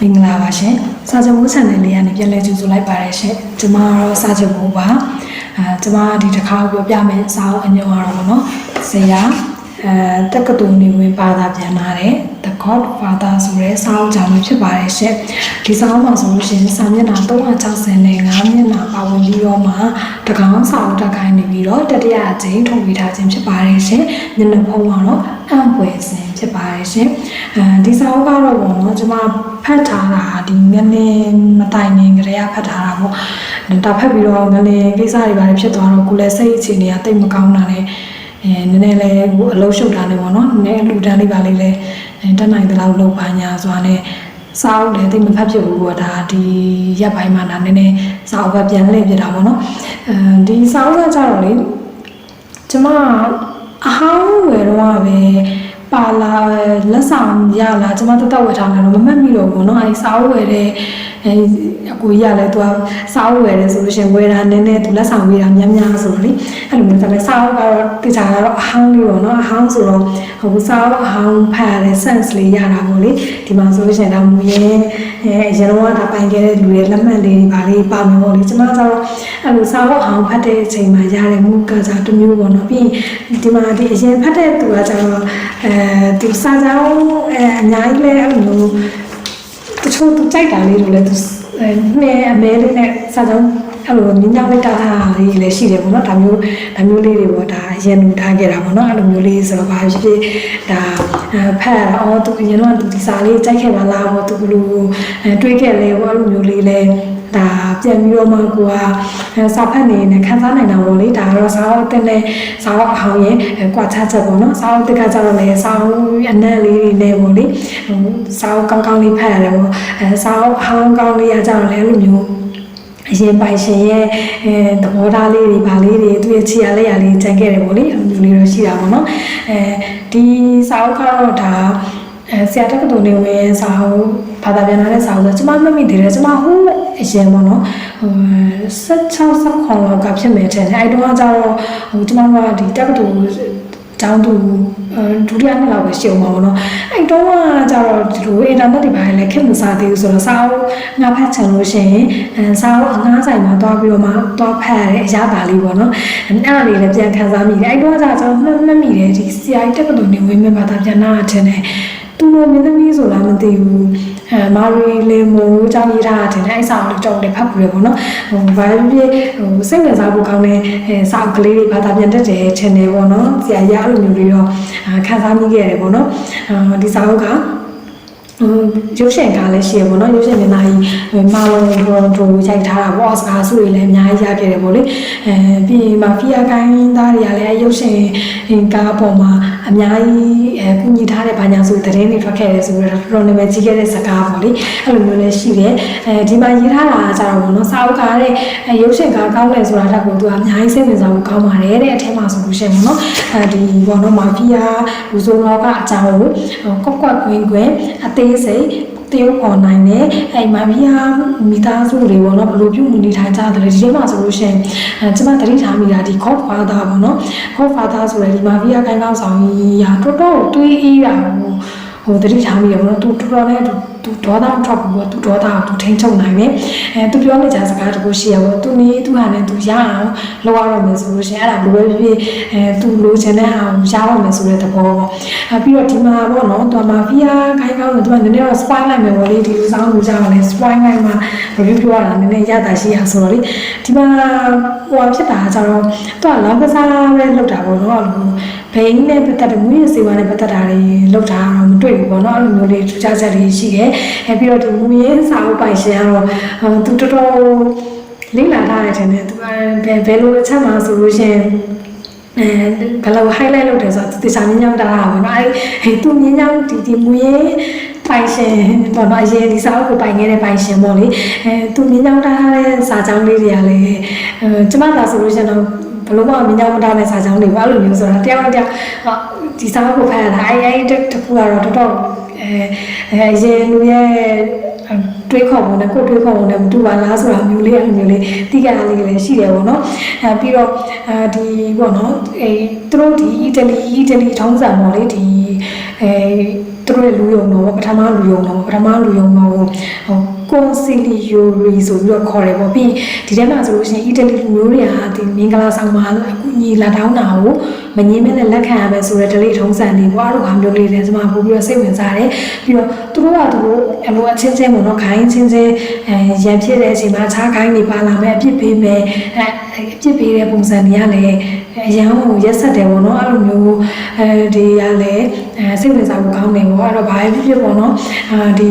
မင်္ဂလာပါရှင်စာချုပ်ဘူးဆန်နယ်လေးကနေပြန်လည်ကြိုဆိုလိုက်ပါတယ်ရှင်ကျွန်မကတော့စာချုပ်ဘူးပါအဲကျွန်မဒီတစ်ခါပြောပြမယ်စာအုပ်အညွှန်းကတော့ဗောနော်ဇေယအဲတက္ကသိုလ်နေဝင်ဘာသာပြန်လာတဲ့ The God Father ဆိုတဲ့စာအုပ်ကြောင့်ဖြစ်ပါတယ်ရှင်ဒီစာအုပ်မှာဆိုလို့ရှိရင်စာမျက်နှာ365မျက်နှာပါဝင်ပြီးတော့မှတကောင်စာအုပ်တက်ခိုင်းနေပြီးတော့တတိယအကြိမ်ထုတ်ဝေထားခြင်းဖြစ်ပါတယ်ရှင်မျက်နှာဖုံးကတော့အံ့ဖွယ်စင်ဖြစ်ပါတယ်ရှင်အဲဒီစာအုပ်ကတော့ဗောနော်ကျွန်မဖတ်ထားတာဒီငလင်းမတိုင်ခင်ကတည်းကဖတ်ထားတာပေါ့ဒါဖတ်ပြီးတော့ငလင်းကိစ္စတွေပါဖြစ်သွားတော့ကိုယ်လည်းစိတ်အခြေအနေကတိတ်မကောင်းတာနဲ့ အဲနည်းနည်းလေးဟိုအလုံးရှုပ်တာနဲ့ပေါ့နော်နည်းနည်းအလူတန်းလေးပါလေးလဲတက်နိုင်တဲ့လောက်လုပ်ပါညာစွာနဲ့စာအုပ်လည်းတိတ်မဖတ်ဖြစ်ဘူးပေါ့ဒါဒီရက်ပိုင်းမှာဒါနည်းနည်းစာအုပ်ကပြန်လှည့်ပြတာပေါ့နော်အဲဒီစာအုပ်ကကြတော့လေကျမအဟောင်းဝယ်တော့ပဲ ပါလာလက်ဆောင်ရလာကျမတက်တက်ဝယ်ထားတယ်တော့မမှတ်မိတော့ဘူးเนาะအဲစာအုပ်ဝယ်တဲ့အဲအကူကြီးကလည်းသူကစာအုပ်ဝယ်တယ်ဆိုလို့ရှိရင်ဝယ်တာနည်းနည်းသူလက်ဆောင်ပေးတာများများဆိုတော့လေအဲ့လိုမျိုးဒါပေမဲ့စာအုပ်ကတော့တိကျကတော့အဟောင်းလေးပေါ့เนาะအဟောင်းဆိုတော့ဟိုစာအုပ်အဟောင်းဖတ်ရတဲ့ sense လေးရတာပေါ့လေဒီမှာဆိုလို့ရှိရင်တော့မူရဲအဲအရင်တော့ဒါပိုင်ခဲ့တဲ့လူတွေလက်မှတ်လေးတွေပါလေးပါမယ်ပေါ့လေကျမကတော့အဲ့လိုစာအုပ်အဟောင်းဖတ်တဲ့အချိန်မှာရတဲ့မူကစားတစ်မျိုးပေါ့เนาะပြီးရင်ဒီမှာဒီအရင်ဖတ်တဲ့သူကကျတော့အဲ ဒီစာကြောင်းအဲအများကြီးလဲအဲ့လိုမျိုးတချို့သူကြိုက်တာလေးတွေလည်းသူအဲနဲ့အမဲလေးနဲ့စာကြောင်းအဲ့လိုညညလေးတာတာလေးလည်းရှိတယ်ပေါ့နော်ဒါမျိုးဒါမျိုးလေးတွေပေါ့ဒါအရင်လူထားခဲ့တာပေါ့နော်အဲ့လိုမျိုးလေးဆိုတော့ဘာဖြစ်ဖြစ်ဒါဖတ်ရအော်သူအရင်တော့သူဒီစာလေးကြိုက်ခဲ့ပါလားပေါ့သူဘလို့တွေးခဲ့လဲပေါ့အဲ့လိုမျိုးလေးလဲ ဒါပြန်ပြီးတော့မှကိုကစာဖတ်နေနေခန်းစားနိုင်တာပေါ့လေဒါကတော့စာအုပ်တက်နဲ့စာအုပ်အဟောင်းရဲ့ကွာခြားချက်ပေါ့နော်စာအုပ်တက်ကကြတော့လေစာအုပ်အနက်လေးတွေနဲ့ပေါ့လေစာအုပ်ကောင်းကောင်းလေးဖတ်ရတယ်ပေါ့အဲစာအုပ်အဟောင်းကောင်းလေးကကြတော့လေအဲ့လိုမျိုးအရင်ပိုင်ရှင်ရဲ့အဲသဘောထားလေးတွေဗာလေးတွေသူရဲ့ခြေရလက်ရလေးကြံခဲ့တယ်ပေါ့လေအဲ့လိုမျိုးလေးတော့ရှိတာပေါ့နော်အဲဒီစာအုပ်ကတော့ဒါ အဲဆရာတက္ကသိုလ်နေဝင်စာအုပ်ဘာသာပြန်လာတဲ့စာအုပ်ဆိုကျမမမိသေးတယ်ကျမဟိုးအရင်ပေါ့နော်ဟို16 16လောက်ကဖြစ်မယ်တဲ့အဲ့တော့ကျတော့ဟိုကျမကဒီတက္ကသိုလ်ကျောင်းသူဒုတိယနှစ်လောက်ပဲရှိအောင်ပါဘောနော်အဲ့တော့ကကျတော့ဒီလိုအင်တာနက်တွေပါလည်းခင်မစားသေးဘူးဆိုတော့စာအုပ်ငါဖတ်ချင်လို့ရှိရင်အဲစာအုပ်အငှားဆိုင်မှာတွားပြီးတော့မှတွားဖတ်ရတဲ့အရာပါလေးပေါ့နော်အဲ့ဒါလေးလည်းပြန်ခံစားမိတယ်အဲ့တော့ကကျတော့မှတ်မှတ်မိတယ်ဒီ CI တက္ကသိုလ်နေဝင်မဲ့ဘာသာပြန်လာတဲ့နဲ့ သူ့လိုမင်းသမီးဆိုလားမသိဘူးအဲမာရီလေမိုးကြောင့်ရေးထားတဲ့အဲ့စာအုပ်ကြောင့်လည်းဖတ်ပြီးရပေါ့နော်ဟိုဘာဖြစ်ဖြစ်ဟိုစိတ်ဝင်စားဖို့ကောင်းတဲ့အဲစာအုပ်ကလေးတွေဘာသာပြန်တတ်တဲ့ channel ပေါ့နော်ဆရာရအဲ့လိုမျိုးတွေတော့ခန်းစားမိခဲ့ရတယ်ပေါ့နော်ဒီစာအုပ်ကဟိုရုပ်ရှင်ကားလည်းရှိရပေါ့နော်ရုပ်ရှင်မျက်နှာကြီးမာလွန်ဒရိုဒရိုရိုက်ထားတာပေါ့စကားစုတွေလည်းအများကြီးရခဲ့တယ်ပေါ့လေအဲပြီးရင်မာဖီယာကိုင်းသားတွေကလည်းရုပ်ရှင်ကားပေါ်မှာ အများကြီးအဲကုညီထားတဲ့ဘာညာဆိုသတင်းတွေထွက်ခဲ့တယ်ဆိုတော့တော်တော်နာမည်ကြီးခဲ့တဲ့စကားပေါ့လေအဲ့လိုမျိုးလည်းရှိတယ်အဲဒီမှာရေးထားတာကြတော့ပေါ့နော်စာအုပ်ကားတဲ့ရုပ်ရှင်ကားကောင်းတယ်ဆိုတာတက်ကိုသူကအများကြီးစိတ်ဝင်စားဖို့ကောင်းပါတယ်တဲ့အထက်မှာဆိုလို့ရှိရင်ပေါ့နော်အဲဒီပေါ့နော်မာဖီယာလူစုံလောကအကြောင်းကိုကော့ကွက်ကွင်းကွင်းအသေးစိတ် တရုတ် online နဲ့အဲမာဖီယာမိသားစုတွေပေါ့နော်ဘယ်လိုပြုမှုနေထိုင်ကြတယ်ဒီထဲမှာဆိုလို့ရှိရင်အဲကျွန်မသတိထားမိတာဒီ Godfather ပေါ့နော် Godfather ဆိုတဲ့ဒီမာဖီယာကိုင်းကောင်းဆောင်ကြီးရာတော်တော်တွေးအေးတာဟိုဟိုသတိထားမိရပေါ့နော်သူတော်တော်နဲ့သူဒေါသထွက်ဘူးပေါ့သူဒေါသကိုသူထိန်းချုပ်နိုင်တယ်အဲသူပြောနေကြစကားတခုရှိရပေါ့သူနေသူဟာနဲ့သူရအောင်လောက်ရတော့မယ်ဆိုလို့ရှိရင်အဲ့ဒါဘယ်လိုပဲဖြစ်အဲသူလိုချင်တဲ့ဟာကိုရတော့မယ်ဆိုတဲ့သဘောပေါ့အဲပြီးတော့ဒီမှာပေါ့နော်သူမာဖီယာခိုင်းကောင်းတယ်သူကနည်းနည်းတော့ spoil လိုက်မယ်ပေါ့လေဒီလိုစောင်းလူကြပါလေ spoil လိုက်မှာ review ပြောရတာနည်းနည်းရတာရှိရဆိုတော့လေဒီမှာဟိုဖြစ်တာကြတော့သူကလောင်းကစားပဲလောက်တာပေါ့နော်အဲ့လိုဘိန်းနဲ့ပတ်သက်တဲ့မွေးရစေဝါနဲ့ပတ်သက်တာတွေလောက်တာတော့မတွေ့ဘူးပေါ့နော်အဲ့လိုမျိုးလေးထူးခြားချက်တွေရှိတယ်အဲပြီးတော့ဒီမူရင်းစာအုပ်ပိုင်ရှင်ကတော့သူတော်တော်လိမ့်လာထားတဲ့တဲ့သူဘယ်ဘယ်လိုအချက်မှဆိုလို့ရှိရင်အဲဘယ်လို highlight လုပ်တယ်ဆိုတော့တေချာမြင်းကြောင်းတာပါပေါ့နော်အဲသူမြင်းကြောင်းဒီဒီမူရင်းပိုင်ရှင်ပေါ့နော်အရင်ဒီစာအုပ်ကိုပိုင်ခဲ့တဲ့ပိုင်ရှင်ပေါ့လေအဲသူမြင်းကြောင်းတားတဲ့စာကြောင်းလေးတွေကလည်းအဲကျမသာဆိုလို့ရှိရင်တော့ ဘလို့မှမြင်းကြောင်းမတားတဲ့စာကြောင်းတွေပါလို့မျိုးဆိုတာတယောက်တစ်ယောက်ဒီစာအုပ်ကိုဖတ်ရတာအဲအဲတခုကတော့တော်တော်အဲအဲရင်လူရဲ့တွေးခေါ်ပုံနဲ့ကိုတွေးခေါ်ပုံနဲ့မတူပါလားဆိုတာမျိုးလေးအမျိုးလေးတိကျလေးလည်းရှိတယ်ပေါ့နော်အဲပြီးတော့အဲဒီပေါ့နော်အဲသူတို့ဒီအီတလီအီတလီထုံးစံပေါ့လေဒီအဲသူတို့ရဲ့လူယုံတော့ပထမလူယုံတော့ပထမလူယုံတော့ဟို ကွန်စီလီယိုရီဆိုပြီးတော့ခေါ်တယ်ပေါ့ပြီးဒီထဲမှာဆိုလို့ရှိရင်အီတလီလူမျိုးတွေကဒီမင်္ဂလာဆောင်မှာအခုညီလာတောင်းတာကိုမငင်းမနဲ့လက်ခံရမယ်ဆိုတဲ့ဒလိထုံးစံတွေဘွားတို့ဟာမျိုးလေးတွေကျွန်မပို့ပြီးတော့စိတ်ဝင်စားတယ်ပြီးတော့သူတို့ကသူတို့အလိုအချင်းချင်းပေါ့နော်ခိုင်းချင်းချင်းအဲရံဖြစ်တဲ့အချိန်မှာခြားခိုင်းနေပါလာမယ်အပြစ်ပေးမယ်အဲအပြစ်ပေးတဲ့ပုံစံတွေကလည်းအရန်ကိုရက်ဆက်တယ်ပေါ့နော်အဲ့လိုမျိုးအဲဒီကလည်းအဲစိတ်ဝင်စားဖို့ကောင်းတယ်ပေါ့အဲ့တော့ဘာဖြစ်ဖြစ်ပေါ့နော်အာဒီ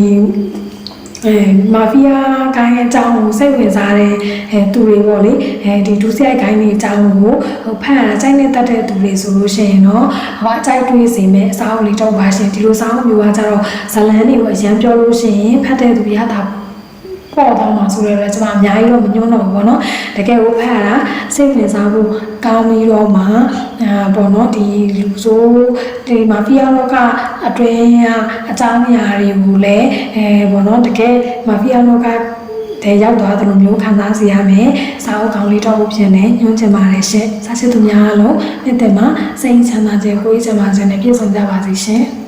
အဲမာဖီးယားဂိုင်းအကြောင်းကိုစိတ်ဝင်စားတဲ့အဲသူတွေပေါ့လေအဲဒီဒုစရိုက်ဂိုင်းတွေအကြောင်းကိုဟိုဖတ်ရတာစိုက်နဲ့တတ်တဲ့သူတွေဆိုလို့ရှိရင်တော့ဟောအကြိုက်တွေးစေမယ်အစားအုပ်လေးတော့ပါရှင်ဒီလိုစားအုပ်မျိုးကကြတော့ဇလန်းတွေကိုအရန်ပြောလို့ရှိရင်ဖတ်တဲ့သူရတာ ပေါ့တော့မှာဆိုတော့လည်းကျွန်မအများကြီးတော့မညွှန်းတော့ဘူးပေါ့နော်တကယ်ကိုဖတ်ရတာစိတ်ဝင်စားဖို့ကောင်းပြီးတော့မှအာပေါ့နော်ဒီလူဆိုးဒီမာဖီးယားလောကအတွင်းကအကြောင်းအရာတွေကိုလည်းအဲပေါ့နော်တကယ်မာဖီးယားလောကတဲ့ရောက်သွားတဲ့လိုမျိုးခံစားစီရမယ်။စာအုပ်ကောင်းလေးတော့ဖြစ်နေညွှန်းချင်ပါတယ်ရှင်။စာစစ်သူများအားလုံးနေ့တည်းမှာစိတ်ချမ်းသာခြင်းကိုယ်ချမ်းသာခြင်းနဲ့ပြည့်စုံကြပါစေရှင်။